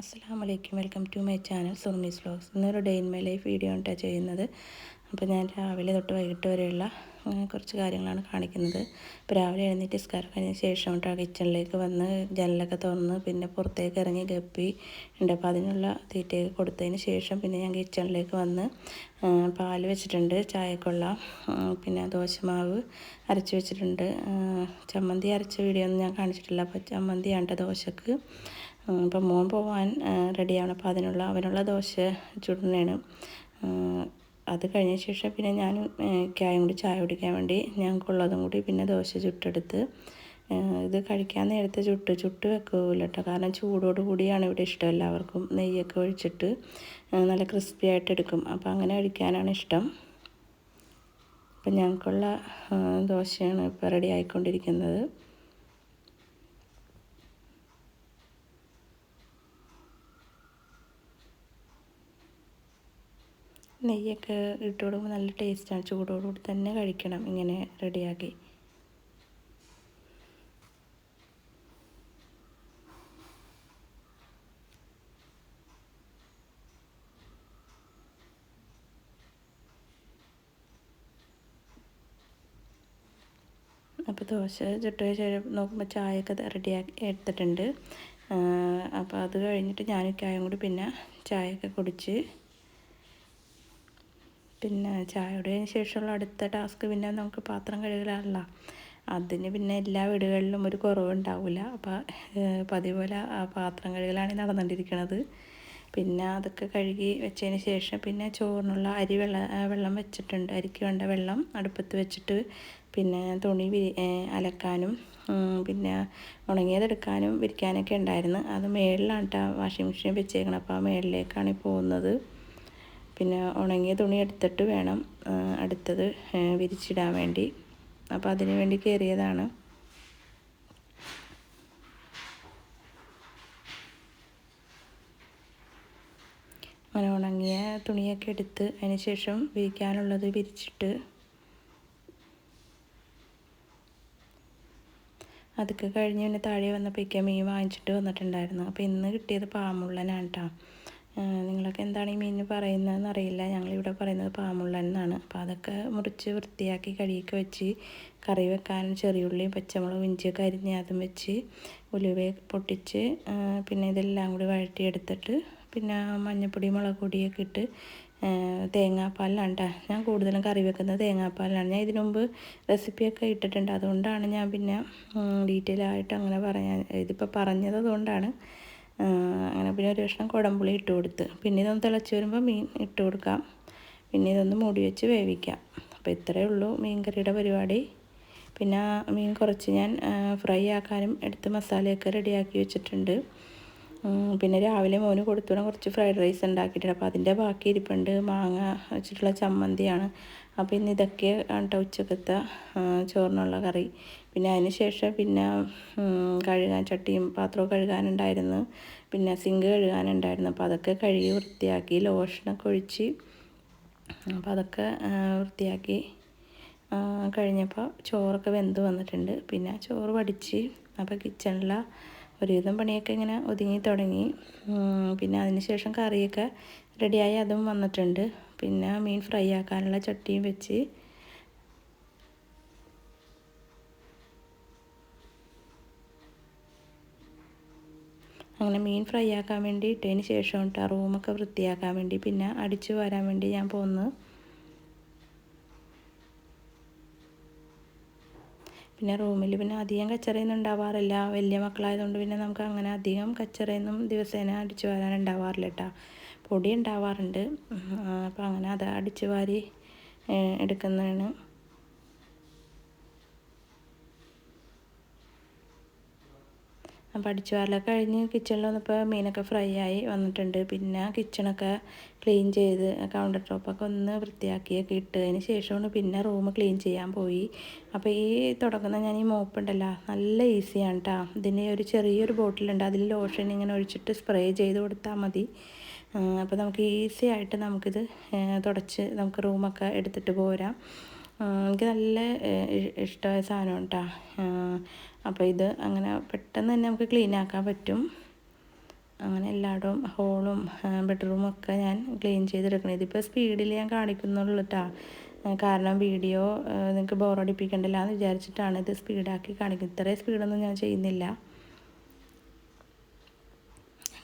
അസ്സാം വലൈക്കും welcome to my channel Surmi's vlogs. ഇന്നൊരു ഡെയിൻ മൈ ലൈഫ് വീഡിയോ ആണ് ചെയ്യുന്നത്. അപ്പോൾ ഞാൻ രാവിലെ തൊട്ട് വൈകിട്ട് വരെയുള്ള കുറച്ച് കാര്യങ്ങളാണ് കാണിക്കുന്നത്. ഇപ്പോൾ രാവിലെ എഴുന്നേറ്റ് സ്കാർഫ് കഴിഞ്ഞ ശേഷം കേട്ടോ കിച്ചണിലേക്ക് വന്ന് ജനലൊക്കെ തുറന്ന് പിന്നെ പുറത്തേക്ക് ഇറങ്ങി ഗപ്പി ഉണ്ട്. അപ്പോൾ അതിനുള്ള തീറ്റയൊക്കെ കൊടുത്തതിന് ശേഷം പിന്നെ ഞാൻ കിച്ചണിലേക്ക് വന്ന് പാൽ വെച്ചിട്ടുണ്ട് ചായക്കുള്ള പിന്നെ ദോശമാവ് അരച്ച് വെച്ചിട്ടുണ്ട്. ചമ്മന്തി അരച്ച വീഡിയോ ഒന്നും ഞാൻ കാണിച്ചിട്ടില്ല. അപ്പോൾ ചമ്മന്തിയാണ് ട്ടോ ദോശക്ക്. അപ്പം മോൻ പോവാൻ റെഡിയാണ്. അപ്പോൾ അതിനുള്ള അവനുള്ള ദോശ ചുടുന്നതാണ്. അത് കഴിഞ്ഞ ശേഷം പിന്നെ ഞാൻ കായും കൂടി ചായ കുടിക്കാൻ വേണ്ടി ഞങ്ങൾക്കുള്ളതും കൂടി പിന്നെ ദോശ ചുട്ടെടുത്ത് ഇത് കഴിക്കാൻ നേരത്തെ ചുട്ട് ചുട്ട് വെക്കില്ല കേട്ടോ. കാരണം ചൂടോട് കൂടിയാണ് ഇവിടെ ഇഷ്ടം എല്ലാവർക്കും. നെയ്യൊക്കെ ഒഴിച്ചിട്ട് നല്ല ക്രിസ്പി ആയിട്ട് എടുക്കും. അപ്പോൾ അങ്ങനെ കഴിക്കാനാണ് ഇഷ്ടം. അപ്പം ഞങ്ങൾക്കുള്ള ദോശയാണ് ഇപ്പോൾ റെഡി ആയിക്കൊണ്ടിരിക്കുന്നത്. നെയ്യൊക്കെ ഇട്ട് കൊടുക്കുമ്പോൾ നല്ല ടേസ്റ്റാണ് ചൂടോടുകൂടി തന്നെ കഴിക്കണം. ഇങ്ങനെ റെഡിയാക്കി അപ്പോൾ ദോശ ചുട്ട് ശേഷം നോക്കുമ്പോൾ ചായയൊക്കെ റെഡിയാക്കി എടുത്തിട്ടുണ്ട്. അപ്പോൾ അത് കഴിഞ്ഞിട്ട് ഞാൻ ചായയും കൂടി പിന്നെ ചായയൊക്കെ കുടിച്ച് പിന്നെ ചായയുടെ ശേഷമുള്ള അടുത്ത ടാസ്ക് പിന്നെ നമുക്ക് പാത്രം കഴുകലാണല്ലോ. അതിന് പിന്നെ എല്ലാ വീടുകളിലും ഒരു കുറവുണ്ടാവില്ല അപ്പോൾ പതിപോലെ ആ പാത്രം കഴുകലാണ് നടന്നുകൊണ്ടിരിക്കുന്നത് പിന്നെ അതൊക്കെ കഴുകി വെച്ചതിന് ശേഷം പിന്നെ ചോറിനുള്ള അരി വെള്ളം വെള്ളം വെച്ചിട്ടുണ്ട്. അരിക്ക് വേണ്ട വെള്ളം അടുപ്പത്ത് വെച്ചിട്ട് പിന്നെ തുണി അലക്കാനും പിന്നെ ഉണങ്ങിയതെടുക്കാനും വിരിക്കാനൊക്കെ ഉണ്ടായിരുന്നു. അത് മേളിലാണ് കേട്ടോ വാഷിംഗ് മെഷീൻ വെച്ചേക്കണം അപ്പോൾ ആ മേളിലേക്കാണ് പോകുന്നത്. പിന്നെ ഉണങ്ങിയ തുണി എടുത്തിട്ട് വേണം അടുത്തത് വിരിച്ചിടാൻ വേണ്ടി. അപ്പോൾ അതിനു വേണ്ടി കയറിയതാണ് അങ്ങനെ ഉണങ്ങിയ തുണിയൊക്കെ എടുത്ത് അതിന് ശേഷം വിരിക്കാനുള്ളത് വിരിച്ചിട്ട് അതൊക്കെ കഴിഞ്ഞ് പിന്നെ താഴെ വന്നപ്പോഴേക്കും മീൻ വാങ്ങിച്ചിട്ട് വന്നിട്ടുണ്ടായിരുന്നു. അപ്പോൾ ഇന്ന് കിട്ടിയത് പാമുള്ളനാണ് കേട്ടോ നിങ്ങളൊക്കെ എന്താണ് ഈ മീനിന് പറയുന്നതെന്ന് അറിയില്ല. ഞങ്ങളിവിടെ പറയുന്നത് പാമുള്ളൻ എന്നാണ്. അപ്പോൾ അതൊക്കെ മുറിച്ച് വൃത്തിയാക്കി കഴുകിയൊക്കെ വെച്ച് കറി വെക്കാൻ ചെറിയുള്ളിയും പച്ചമുളകും ഇഞ്ചിയൊക്കെ അരിഞ്ഞ് അതും വെച്ച് ഉലുവ പൊട്ടിച്ച് പിന്നെ ഇതെല്ലാം കൂടി വഴറ്റിയെടുത്തിട്ട് പിന്നെ മഞ്ഞപ്പൊടി മുളക് പൊടിയൊക്കെ ഇട്ട് തേങ്ങാപ്പാലിലാണ് കേട്ടോ ഞാൻ കൂടുതലും കറി വെക്കുന്നത് തേങ്ങാപ്പാലിലാണ്. ഞാൻ ഇതിനുമുമ്പ് റെസിപ്പിയൊക്കെ ഇട്ടിട്ടുണ്ട്. അതുകൊണ്ടാണ് ഞാൻ പിന്നെ ഡീറ്റെയിൽ ആയിട്ട് അങ്ങനെ പറയാൻ ഇതിപ്പോൾ പറഞ്ഞത് അതുകൊണ്ടാണ്. അങ്ങനെ പിന്നെ ഒരു കഷ്ണം കുടംപുളി ഇട്ട് കൊടുത്ത്. പിന്നെ ഇതൊന്ന് തിളച്ച് വരുമ്പോൾ മീൻ ഇട്ട് കൊടുക്കാം. പിന്നെ ഇതൊന്ന് മൂടി വെച്ച് വേവിക്കാം. അപ്പോൾ ഇത്രയേ ഉള്ളൂ മീൻ കറിയുടെ പരിപാടി. പിന്നെ മീൻ കുറച്ച് ഞാൻ ഫ്രൈ ആക്കാനും എടുത്ത് മസാലയൊക്കെ റെഡിയാക്കി വെച്ചിട്ടുണ്ട്. പിന്നെ രാവിലെ മോന് കൊടുത്തുവിടാൻ കുറച്ച് ഫ്രൈഡ് റൈസ് ഉണ്ടാക്കിയിട്ടുണ്ട്. അപ്പോൾ അതിന്റെ ബാക്കി ഇരിപ്പുണ്ട്. മാങ്ങ വെച്ചിട്ടുള്ള ചമ്മന്തിയാണ്. അപ്പോൾ ഇന്ന് ഇതൊക്കെ കേട്ടോ ഉച്ചക്കത്തെ ചോറിനുള്ള കറി. പിന്നെ അതിന് ശേഷം പിന്നെ കഴുകാൻ ചട്ടിയും പാത്രവും കഴുകാനുണ്ടായിരുന്നു. പിന്നെ സിങ്ക് കഴുകാനുണ്ടായിരുന്നു. അപ്പോൾ അതൊക്കെ കഴുകി വൃത്തിയാക്കി ലോഷനൊക്കെ ഒഴിച്ച് അപ്പോൾ അതൊക്കെ വൃത്തിയാക്കി കഴിഞ്ഞപ്പോൾ ചോറൊക്കെ വെന്ത് വന്നിട്ടുണ്ട്. പിന്നെ ചോറ് വടിച്ച് അപ്പോൾ കിച്ചണിലെ ഒരുവിധം പണിയൊക്കെ ഇങ്ങനെ ഒതുങ്ങി തുടങ്ങി. പിന്നെ അതിനുശേഷം കറിയൊക്കെ റെഡിയായി അതും വന്നിട്ടുണ്ട്. പിന്നെ മീൻ ഫ്രൈ ആക്കാനുള്ള ചട്ടിയും വെച്ച്. അങ്ങനെ മീൻ ഫ്രൈ ആക്കാൻ വേണ്ടി ഇട്ടതിന് ശേഷം കേട്ടോ റൂമൊക്കെ വൃത്തിയാക്കാൻ വേണ്ടി പിന്നെ അടിച്ചു വരാൻ വേണ്ടി ഞാൻ പോന്നു. പിന്നെ റൂമിൽ പിന്നെ അധികം കച്ചറയൊന്നും ഉണ്ടാവാറില്ല. വലിയ മക്കളായതുകൊണ്ട് പിന്നെ നമുക്ക് അങ്ങനെ അധികം കച്ചറയൊന്നും ദിവസേന അടിച്ചു വാരാൻ ഉണ്ടാവാറില്ല കേട്ടോ. പൊടി ഉണ്ടാവാറുണ്ട്. അപ്പോൾ അങ്ങനെ അത് അടിച്ചു വാരി എടുക്കുന്നതാണ്. അപ്പോൾ അടിച്ചു വാരലൊക്കെ കഴിഞ്ഞ് കിച്ചണിൽ വന്നപ്പോൾ മീനൊക്കെ ഫ്രൈ ആയി വന്നിട്ടുണ്ട്. പിന്നെ കിച്ചണൊക്കെ ക്ലീൻ ചെയ്ത് കൗണ്ടർ ടോപ്പൊക്കെ ഒന്ന് വൃത്തിയാക്കിയൊക്കെ ഇട്ടതിന് ശേഷമാണ് പിന്നെ റൂം ക്ലീൻ ചെയ്യാൻ പോയി. അപ്പോൾ ഈ തുടങ്ങുന്ന ഞാൻ ഈ മോപ്പുണ്ടല്ലോ നല്ല ഈസിയാണ് കേട്ടോ ഇതിന് ഒരു ചെറിയൊരു ബോട്ടിലുണ്ട് അതിൽ ലോഷൻ ഇങ്ങനെ ഒഴിച്ചിട്ട് സ്പ്രേ ചെയ്ത് കൊടുത്താൽ മതി. അപ്പോൾ നമുക്ക് ഈസി ആയിട്ട് നമുക്കിത് തുടച്ച് നമുക്ക് റൂമൊക്കെ എടുത്തിട്ട് പോരാം. എനിക്ക് നല്ല ഇഷ്ടമായ സാധനമാണ് കേട്ടോ അപ്പോൾ ഇത് അങ്ങനെ പെട്ടെന്ന് തന്നെ നമുക്ക് ക്ലീൻ ആക്കാൻ പറ്റും. അങ്ങനെ എല്ലായിടവും ഹോളും ബെഡ്റൂമും ഒക്കെ ഞാൻ ക്ലീൻ ചെയ്തെടുക്കണം. ഇതിപ്പോൾ സ്പീഡിൽ ഞാൻ കാണിക്കുന്നുള്ളൂ കേട്ടോ കാരണം വീഡിയോ നിങ്ങൾക്ക് ബോറടിപ്പിക്കണ്ടല്ല എന്ന് വിചാരിച്ചിട്ടാണ് ഇത് സ്പീഡാക്കി കാണിക്കുന്നത്. ഇത്രയും സ്പീഡൊന്നും ഞാൻ ചെയ്യുന്നില്ല.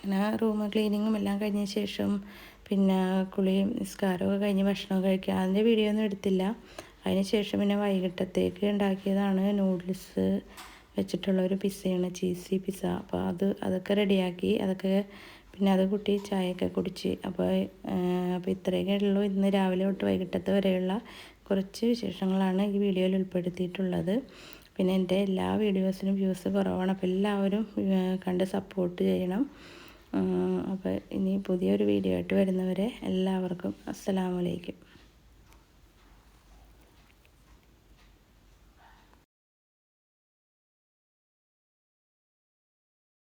അങ്ങനെ റൂം ക്ലീനിങ്ങും എല്ലാം കഴിഞ്ഞ ശേഷം പിന്നെ കുളിയും നിസ്കാരമൊക്കെ കഴിഞ്ഞ് ഭക്ഷണമൊക്കെ കഴിക്കുക. അതിന്റെ വീഡിയോ ഒന്നും എടുത്തില്ല. അതിന് ശേഷം പിന്നെ വൈകിട്ടത്തേക്ക് ഉണ്ടാക്കിയതാണ് നൂഡിൽസ് വെച്ചിട്ടുള്ള ഒരു പിസ്സയാണ് ചീസി പിസ്സ. അപ്പോൾ അത് അതൊക്കെ റെഡിയാക്കി അതൊക്കെ പിന്നെ അത് കൂട്ടി ചായയൊക്കെ കുടിച്ച്. അപ്പോൾ അപ്പോൾ ഇത്രയൊക്കെ ഉള്ളൂ. ഇന്ന് രാവിലെ തൊട്ട് വൈകിട്ടത്തെ വരെയുള്ള കുറച്ച് വിശേഷങ്ങളാണ് ഈ വീഡിയോയിൽ ഉൾപ്പെടുത്തിയിട്ടുള്ളത്. പിന്നെ എന്റെ എല്ലാ വീഡിയോസിനും വ്യൂസ് കുറവാണ്. അപ്പോൾ എല്ലാവരും കണ്ട് സപ്പോർട്ട് ചെയ്യണം. അപ്പോൾ ഇനി പുതിയൊരു വീഡിയോ ആയിട്ട് വരുന്നവരെ എല്ലാവർക്കും അസ്സലാമലൈക്കും